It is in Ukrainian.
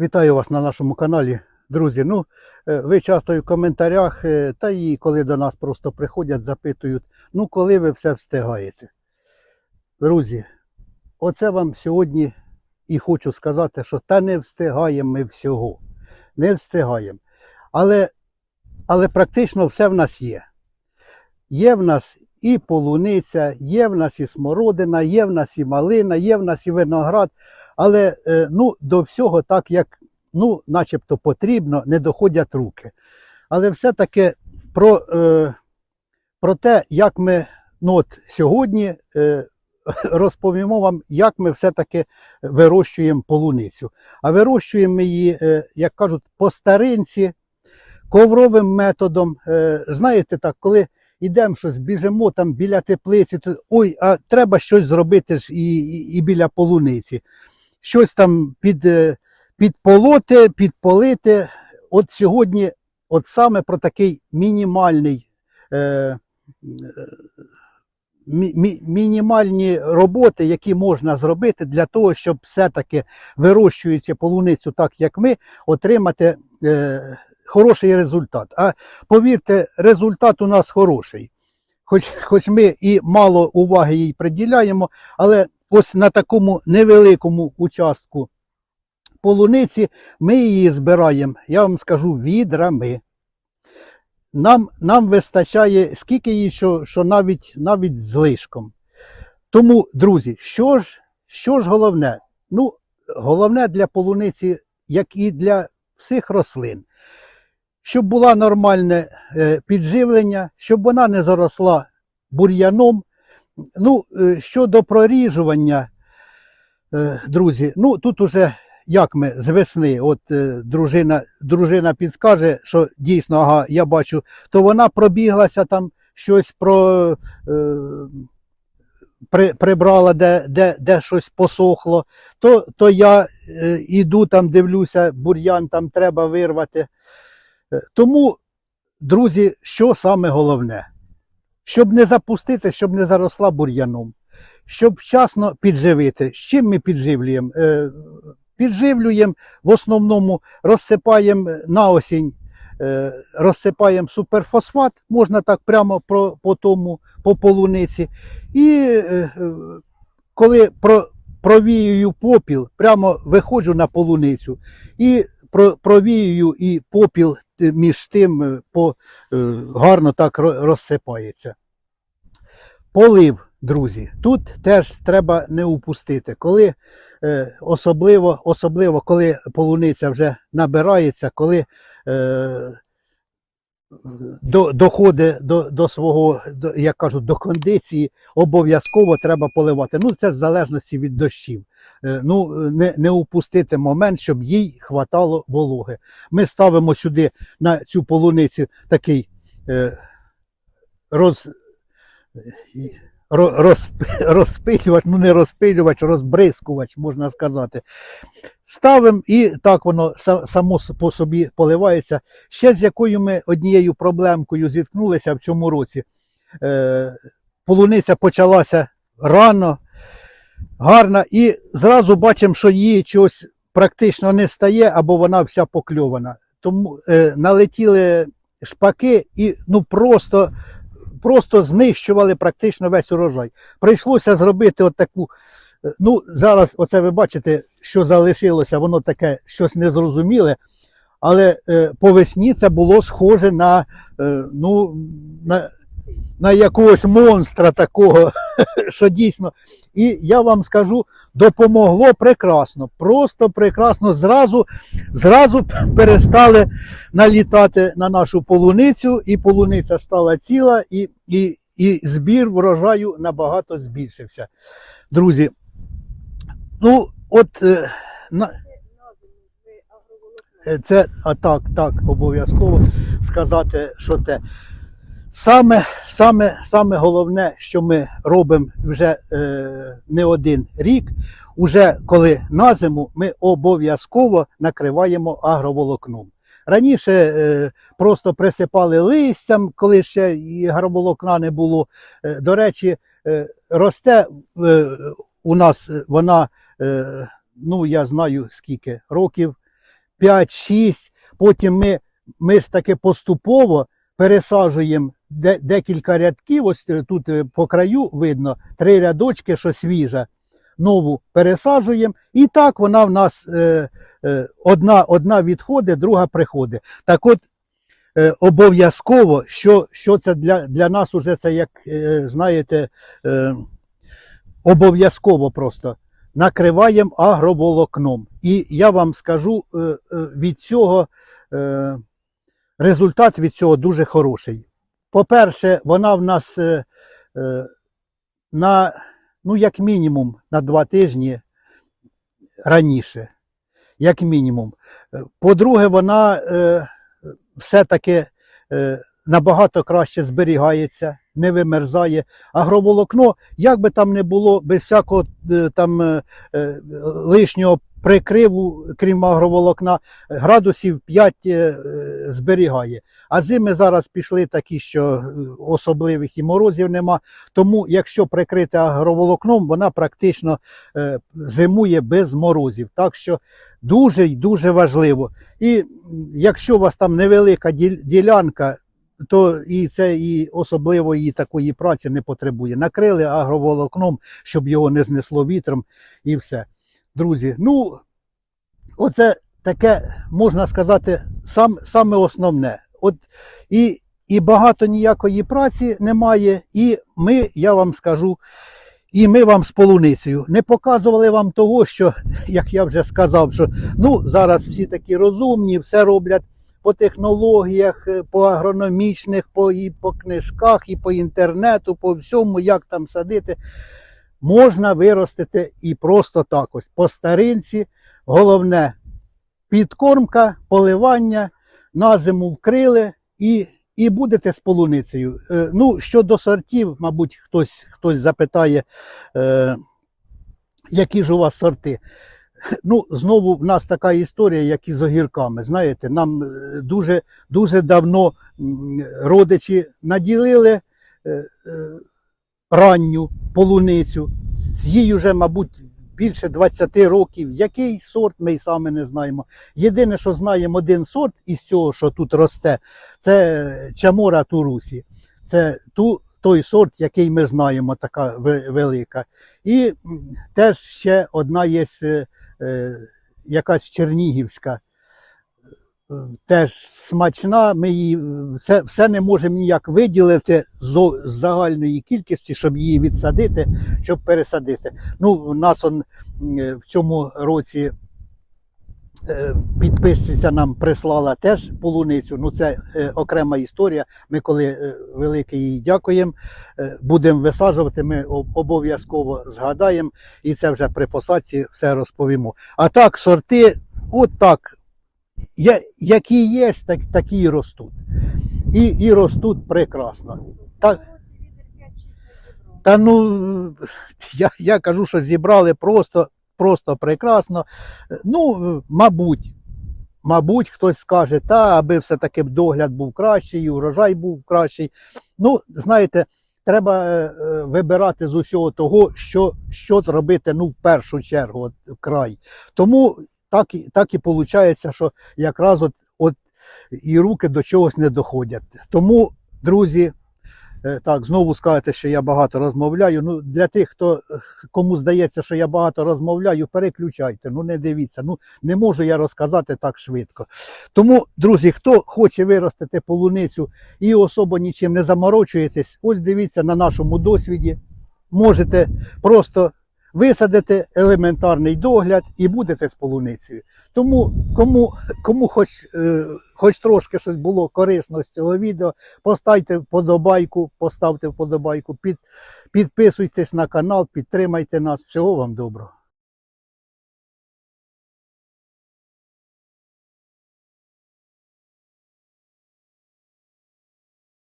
Вітаю вас на нашому каналі. Друзі, ну е, ви часто в коментарях, е, та і коли до нас просто приходять, запитують, ну коли ви все встигаєте. Друзі, оце вам сьогодні і хочу сказати, що та не встигаємо ми всього. Не встигаємо. Але, але практично все в нас є. Є в нас і полуниця, є в нас і смородина, є в нас і малина, є в нас і виноград. Але е, ну, до всього так, як ну, начебто потрібно, не доходять руки. Але все-таки про, е, про те, як ми ну, от, сьогодні е, розповімо вам, як ми все-таки вирощуємо полуницю. А вирощуємо ми її, як кажуть, по старинці, ковровим методом. Знаєте, так, коли йдемо щось, біжимо там біля теплиці, то ой, а треба щось зробити ж і, і, і біля полуниці. Щось там під, е, підполоти, підполити. От сьогодні, от саме про такий мінімальний. Е, е, мі- мі- мінімальні роботи, які можна зробити для того, щоб все-таки вирощуючи полуницю так, як ми, отримати е, хороший результат. А повірте, результат у нас хороший. Хоч, хоч ми і мало уваги їй приділяємо, але ось на такому невеликому участку полуниці ми її збираємо, я вам скажу, відрами. Нам, нам вистачає скільки її, що, що навіть, навіть злишком. Тому, друзі, що ж, що ж головне? Ну, головне для полуниці, як і для всіх рослин, щоб було нормальне е, підживлення, щоб вона не заросла бур'яном. Ну, е, щодо проріжування, е, друзі, ну тут уже як ми з весни, от е, дружина, дружина підскаже, що дійсно, ага, я бачу, то вона пробіглася там щось про. При, прибрала, де, де, де щось посохло, то, то я е, іду там, дивлюся, бур'ян там треба вирвати. Тому, друзі, що саме головне? Щоб не запустити, щоб не заросла бур'яном, щоб вчасно підживити. З чим ми підживлюємо? Е, Підживлюємо, в основному розсипаємо на осінь, е, розсипаємо суперфосфат, можна так прямо по тому, по полуниці. І е, коли про, провіюю попіл, прямо виходжу на полуницю і про, провіюю і попіл між тим по, гарно так розсипається. Полив, друзі, тут теж треба не упустити. Коли, е, особливо, особливо, коли полуниця вже набирається, коли е, до, доходить до, до свого, до, як кажуть, до кондиції, обов'язково треба поливати. Ну, це в залежності від дощів. Е, ну, не, не упустити момент, щоб їй хватало вологи. Ми ставимо сюди на цю полуницю такий е, роз, розпилювач, ну не розпилювач, розбризкувач, можна сказати. Ставимо і так воно само по собі поливається. Ще з якою ми однією проблемкою зіткнулися в цьому році. Е, полуниця почалася рано, гарна, і зразу бачимо, що її чогось практично не стає, або вона вся покльована. Тому е, налетіли шпаки і ну просто, просто знищували практично весь урожай. Прийшлося зробити от таку. е, Ну, зараз, оце ви бачите, що залишилося, воно таке щось незрозуміле. Але е, по весні це було схоже на, е, ну, на, на якогось монстра такого, що дійсно. І я вам скажу, допомогло прекрасно. Просто прекрасно. Зразу, зразу перестали налітати на нашу полуницю, і полуниця стала ціла, і, і, і збір врожаю набагато збільшився. Друзі, ну, от. е, На, Е, Це а так, так, обов'язково сказати, що те. Саме, саме, саме головне, що ми робимо вже е, не один рік, уже коли на зиму ми обов'язково накриваємо агроволокном. Раніше е, просто присипали листям, коли ще і агроволокна не було. Е, до речі, е, росте е, у нас вона, е, ну я знаю скільки років, 5-6, потім ми, ми ж таки поступово пересаджуємо де, декілька рядків, ось е, тут е, по краю видно три рядочки, що свіжа, нову пересаджуємо, і так вона в нас е, е, одна, одна відходить, друга приходить. Так от е, обов'язково, що, що це для, для нас уже це як, е, знаєте, е, обов'язково просто накриваємо агроволокном. І я вам скажу, е, від цього результат від цього дуже хороший. По-перше, вона в нас е, е, на, ну, як мінімум, на два тижні раніше. Як мінімум. По-друге, вона е, все-таки набагато краще зберігається, не вимерзає. Агроволокно, як би там не було, без всякого там лишнього прикриву, крім агроволокна, градусів 5 е, зберігає. А зими зараз пішли такі, що е, особливих і морозів нема. Тому, якщо прикрити агроволокном, вона практично е, зимує без морозів. Так що дуже й дуже важливо. І якщо у вас там невелика ділянка, то і це і особливо і такої праці не потребує. Накрили агроволокном, щоб його не знесло вітром, і все. Друзі, ну оце таке, можна сказати, сам, саме основне. От і, і багато ніякої праці немає, і ми, я вам скажу, і ми вам з полуницею не показували вам того, що, як я вже сказав, що ну, зараз всі такі розумні, все роблять по технологіях, е, по агрономічних, по, і по книжках, і по інтернету, по всьому, як там садити. Можна виростити і просто так ось по старинці. Головне підкормка, поливання, на зиму вкрили і, і будете з полуницею. Е, ну, щодо сортів, мабуть, хтось, хтось запитає, е, які ж у вас сорти. Ну, знову в нас така історія, як і з огірками. Знаєте, нам е, дуже, дуже давно родичі наділили е, ранню полуницю. Їй вже, мабуть, більше 20 років. Який сорт ми й саме не знаємо. Єдине, що знаємо один сорт із цього, що тут росте, це Чамора Турусі. Це ту, той сорт, який ми знаємо, така велика. І теж ще одна є е, е, якась чернігівська. Теж смачна, ми її е, все, все не можемо ніяк виділити з загальної кількості, щоб її відсадити, щоб пересадити. Ну, у нас он, е, в цьому році е, підписчиця нам прислала теж полуницю. Ну, це окрема історія. Ми коли велике їй дякуємо, будемо висаджувати, ми обов'язково згадаємо і це вже при посадці все розповімо. А так, сорти, от так, які є, так, такі і ростуть. І, і ростуть прекрасно. Так, та ну, я, я кажу, що зібрали просто, просто прекрасно. Ну, мабуть, мабуть, хтось скаже, та, аби все-таки догляд був кращий, і урожай був кращий. Ну, знаєте, треба е, вибирати з усього того, що, що робити ну, в першу чергу, от, край. Тому так, і- так і виходить, що якраз от, от і руки до чогось не доходять. Тому, друзі, Е, Так, знову скажете, що я багато розмовляю. Ну, для тих, хто е, кому здається, що я багато розмовляю, переключайте. Ну не дивіться. Ну не можу я розказати так швидко. Тому, друзі, хто хоче виростити полуницю і особо нічим не заморочуєтесь, ось дивіться на нашому досвіді. Можете просто висадити елементарний догляд і будете з полуницею. Тому кому, кому хоч, е, хоч трошки щось було корисно з цього відео, поставте вподобайку, поставте вподобайку, під, підписуйтесь на канал, підтримайте нас. Всього вам доброго.